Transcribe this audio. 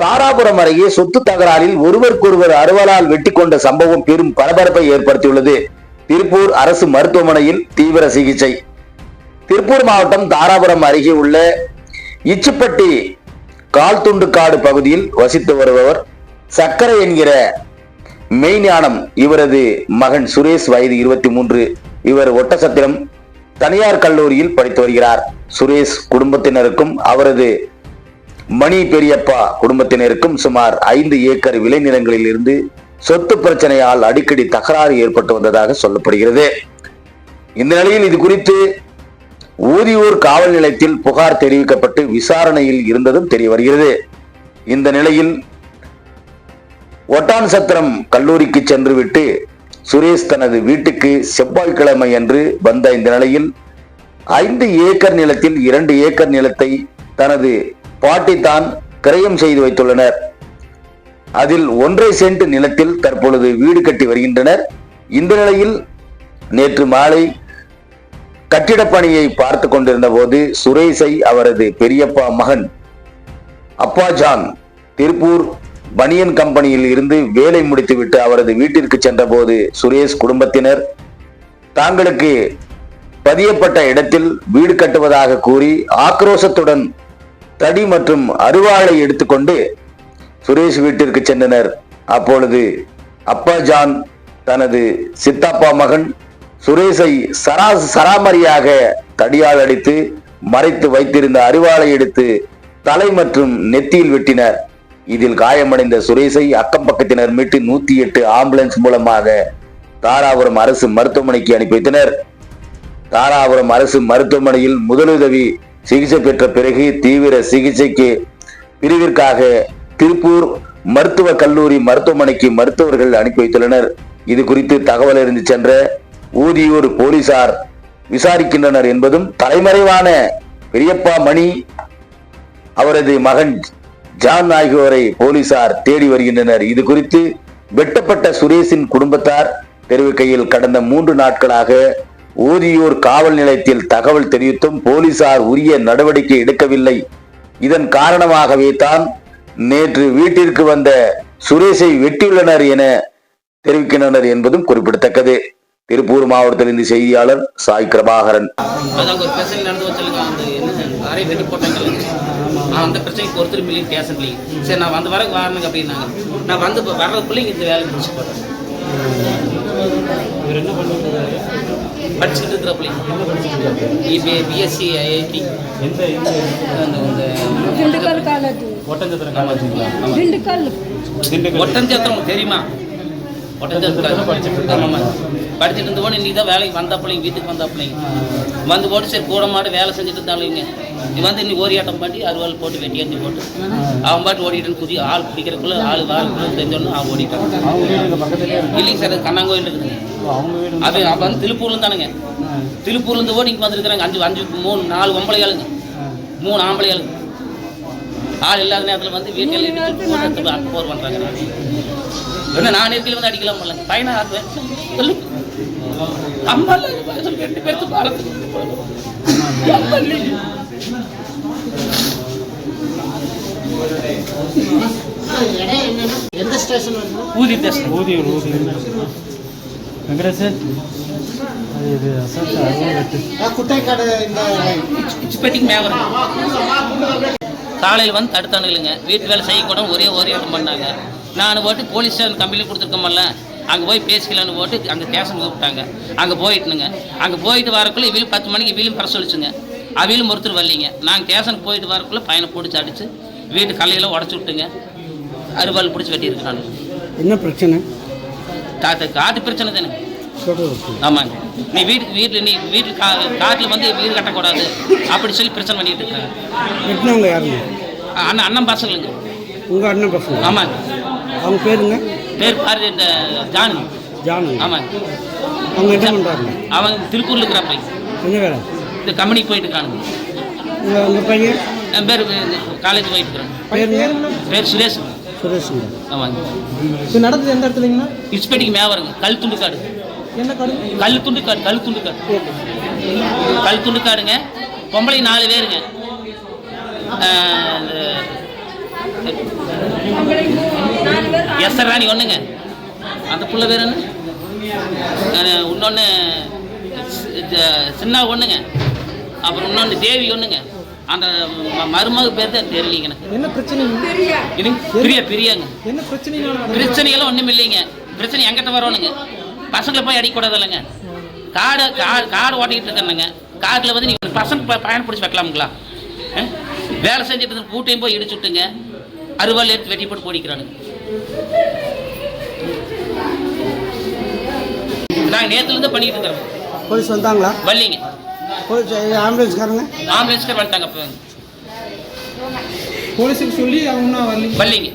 தாராபுரம் அருகே சொத்து தகராறில் ஒருவருக்கொருவர் அறுவலால் வெட்டி கொண்ட சம்பவம் பெரும் பரபரப்பை ஏற்படுத்தியுள்ளது. திருப்பூர் அரசு மருத்துவமனையில் தீவிர சிகிச்சை. திருப்பூர் மாவட்டம் தாராபுரம் அருகே உள்ள இச்சுப்பட்டி கால்துண்டுக்காடு பகுதியில் வசித்து வருபவர் சக்கரை என்கிற மெய்ஞானம் இவரது மகன் சுரேஷ் வயது இருபத்தி மூன்று. இவர் ஒட்டசத்திரம் தனியார் கல்லூரியில் படித்து வருகிறார். சுரேஷ் குடும்பத்தினருக்கும் அவரது மணி பெரியப்பா குடும்பத்தினருக்கும் சுமார் ஐந்து ஏக்கர் விளைநிலங்களில் இருந்து சொத்து பிரச்சனையால் அடிக்கடி தகராறு ஏற்பட்டு வந்ததாக சொல்லப்படுகிறது. இந்த நிலையில் இது குறித்து ஊதியூர் காவல் நிலையத்தில் புகார் தெரிவிக்கப்பட்டு விசாரணையில் இருந்ததும் தெரிய வருகிறது. இந்த நிலையில் ஒட்டான் சத்திரம் கல்லூரிக்கு சென்றுவிட்டு சுரேஷ் தனது வீட்டுக்கு செவ்வாய்க்கிழமை அன்று வந்த இந்த நிலையில் ஐந்து ஏக்கர் நிலத்தில் இரண்டு ஏக்கர் நிலத்தை தனது பாட்டி தான் கிரயம் செய்து வைத்துள்ளனர். அதில் ஒன்றை சென்ட் நிலத்தில் தற்பொழுது வீடு கட்டி வருகின்றனர். இந்த நிலையில் நேற்று மாலை கட்டிடப்பணியை பார்த்து கொண்டிருந்த போது சுரேஷை அவரது பெரியப்பா மகன் அப்பாஜான் திருப்பூர் பனியன் கம்பெனியில் இருந்து வேலை முடித்துவிட்டு அவரது வீட்டிற்கு சென்றபோது சுரேஷ் குடும்பத்தினர் தாங்களுக்கு பதியப்பட்ட இடத்தில் வீடு கட்டுவதாக கூறி ஆக்ரோஷத்துடன் தடி மற்றும் அருவாளை எடுத்துக்கொண்டு சுரேஷ் வீட்டிற்கு சென்றனர். அப்பொழுது அப்பாஜான் தனது சித்தப்பா மகன் சுரேஷை சரா சராமரியாக தடியால் அடித்து மறைத்து வைத்திருந்த அரிவாளை எடுத்து தலை மற்றும் நெத்தியில் வெட்டினர். இதில் காயமடைந்த சுரேஷை அக்கம் பக்கத்தினர் மீட்டு நூத்தி எட்டு ஆம்புலன்ஸ் மூலமாக தாராபுரம் அரசு மருத்துவமனைக்கு அனுப்பி வைத்தனர் தாராபுரம் அரசு மருத்துவமனையில் முதலுதவி சிகிச்சை பெற்ற பிறகு தீவிர சிகிச்சைக்கு பிரிவிற்காக திருப்பூர் மருத்துவ கல்லூரி மருத்துவமனைக்கு மருத்துவர்கள் அனுப்பி வைத்துள்ளனர். இது குறித்து தகவல் அறிந்து சென்ற ஊதியூர் போலீசார் விசாரிக்கின்றனர் என்பதும் தலைமறைவான பெரியப்பா மணி அவரது மகன் ஜான் ஆகியோரை போலீசார் தேடி வருகின்றனர். இது குறித்து வெட்டப்பட்ட சுரேஷின் குடும்பத்தார் தெரிவிக்கையில் கடந்த மூன்று நாட்களாக ஊதியூர் காவல் நிலையத்தில் தகவல் தெரிவித்தும் போலீசார் உரிய நடவடிக்கை எடுக்கவில்லை. இதன் காரணமாகவே தான் நேற்று வீட்டிற்கு வந்த சுரேஷை வெட்டியுள்ளனர் என தெரிவிக்கின்றனர் என்பதும் குறிப்பிடத்தக்கது. திருப்பூர் மாவட்டத்திலிருந்து செய்தியாளர் சாய் வச்சுருங்க அந்த என்ன நிறைய வெட்டி போட்டாங்க. அந்த பிரச்சனைக்கு ஒருத்தர் மில்லியன் பேசலைங்க சரி நான் வந்து வர வரணுங்க அப்படின்னாங்க. நான் வந்து இப்போ வர்றதுக்குள்ளே இந்த வேலை முடிச்சு போட்டேன் இவர் என்ன பண்ணிட்டு படிச்சுட்டு இருக்கிற பிள்ளைங்க இப்போ பிஎஸ்சி ஐஐடி எந்த எந்த திண்டுக்கல் காலேஜ் ஒட்டஞ்சத்திரம் காலேஜுங்களா திண்டுக்கல் திண்டுக்கல். ஒட்டஞ்சத்திரம் உங்களுக்கு தெரியுமா? ஒட்டஞ்சத்திரம் படிச்சிட்டு ஆமாம்மா படிச்சுட்டு இருந்த போது இன்னைக்கு தான் வேலைக்கு வந்த பிள்ளைங்க வீட்டுக்கு வந்த பிள்ளைங்க வந்து போட்டு சரி கூட மாடு வேலை செஞ்சுட்டு இருந்தாலுங்க. நீ வந்து இன்னைக்கு ஓரியாட்டம் பண்ணி அறுவாள் போட்டு வெட்டி ஏற்றி போட்டு. அவன் பாட்டு ஓடிட்டு குதி ஆள் பிடிக்கிறதுக்குள்ள ஆள் வாரக்குள்ள தெரிஞ்சோன்னு அவன் ஓடிட்டான். இல்லைங்க சார் அது கண்ணாங்கோயில் இருக்குதுங்க அவன் அவன் வந்து திருப்பூர்ல தானுங்க திருப்பூர்ல இருந்து ஓடி இங்கே வந்துருக்குறாங்க. அஞ்சு அஞ்சு மூணு நாலு ஒம்பளையாளுங்க மூணு ஆம்பளையாளுங்க ஆள் இல்லாத நேரத்தில் வந்து வீட்டில் போர். பண்ணுறாங்க என்ன நான் இருக்கல வந்து அடிக்கலாம் போல. பையனை ஆக்குவேன் சொல்லு. அம்மா இல்லை, சொல்லி ரெண்டு இல்லைங்க. எந்த ஸ்டேஷன் வந்து? ஊதி தேசம். ஊதியூர் ஊதியூர் வெங்கடேஷ் அது இது அசோக் அறுபது குட்டைக்காடு இந்த இச்சுப்பேட்டிக்கு மேவரம் காலையில் வந்து தடுத்தானுங்களுங்க வீட்டு வேலை செய்யக்கூட ஒரே ஒரே இடம் பண்ணாங்க. நான் போட்டு போலீஸ் ஸ்டேஷன் கம்பெனியில் கொடுத்துருக்கோம்ல அங்கே போய் பேசிக்கலான்னு போட்டு அங்கே ஸ்டேஷன் கூப்பிட்டாங்க அங்கே போயிட்டுனுங்க. அங்கே போயிட்டு வரக்குள்ள இவிலும் பத்து மணிக்கு இவிலும் வர சொல்லிச்சுங்க. அவிலும் ஒருத்தர் வரலைங்க. நாங்கள் ஸ்டேஷனுக்கு போயிட்டு வரக்குள்ள பையனை பிடிச்சி அடிச்சு வீட்டு கல்லையெல்லாம் உடச்சி விட்டுங்க. அறுவாள் பிடிச்சி வெட்டியிருக்கிறாங்க என்ன பிரச்சனை? காட்டு காட்டு பிரச்சனை தானே. ஆமாங்க. நீ வீட்டு வீட்டில் நீ வீட்டில் கா காட்டில் வந்து வீடு கட்டக்கூடாது. அப்படி சொல்லி பிரச்சனை பண்ணிட்டு இருக்காங்க. வெட்டினவங்க யாருங்க? அண்ணன் அண்ணன் பசங்களுங்க. உங்கள் அண்ணன் பசங்க. ஆமாங்க. அவங்க பேருங்க? பேர் பாரு ஜானு. ஜானு. ஆமாங்க அவங்க என்ன பண்ணுறாங்க அவன் திருப்பூர்ல இருக்கிறாப்ப என்ன வேலை? இந்த கம்பெனிக்கு போயிட்டு இருக்கானுங்க. உங்கள் உங்கள் பையன்? என் பேர் காலேஜ் போயிட்டு இருக்கிறேன் பேருங்க? பேர் சுரேஷ். சுரேஷுங்க. ஆமாங்க. இது நடந்தது எந்த இடத்துலங்கண்ணா? இஸ்பேட்டிக்கு மே வருங்க கல் துண்டு காடு என்ன காடு? கல் துண்டு காடு கல் துண்டு காடு கல் துண்டு காடுங்க பொம்பளை நாலு பேருங்க. எஸ் ராணி ஒன்றுங்க அந்த புள்ள பேர் என்ன? இன்னொன்று சின்ன ஒன்றுங்க அப்புறம் இன்னொன்று தேவி ஒன்றுங்க அந்த ம- மருமக பேர் தான் தெரியலீங்க என்ன பிரச்சனை? இது பிரியா பிரியாங்க. என்ன பிரச்சனைனால நடந்தது? பிரச்சனையெல்லாம் ஒன்றும் இல்லைங்க. பிரச்சனை எங்கிட்ட வரணுங்க பசங்களை போய் அடிக்கூடாது இல்லைங்க காடு காடு காடு ஓட்டிக்கிட்டு இருக்கேனுங்க. காட்டில் வந்து நீங்கள் பசங்க ப- பயணம் பிடிச்சி வைக்கலாமுங்களா? ஆ? வேலை செஞ்சுட்டு கூட்டையும் போய் இடிச்சு விட்டுங்க அருவாள் எடுத்து வெட்டி போட்டு போடிக்கிறானுங்க. நாங்கள் நேற்றுலேருந்து பண்ணிட்டு இருக்கிறோம் போலீஸ் வந்தாங்களா? வரலிங்க. போலீஸ் ஆம்புலன்ஸ்காரங்க? ஆம்புலன்ஸ்க்கு வந்துட்டாங்க போலீஸுக்கு சொல்லி அவங்க வரல வரலிங்க.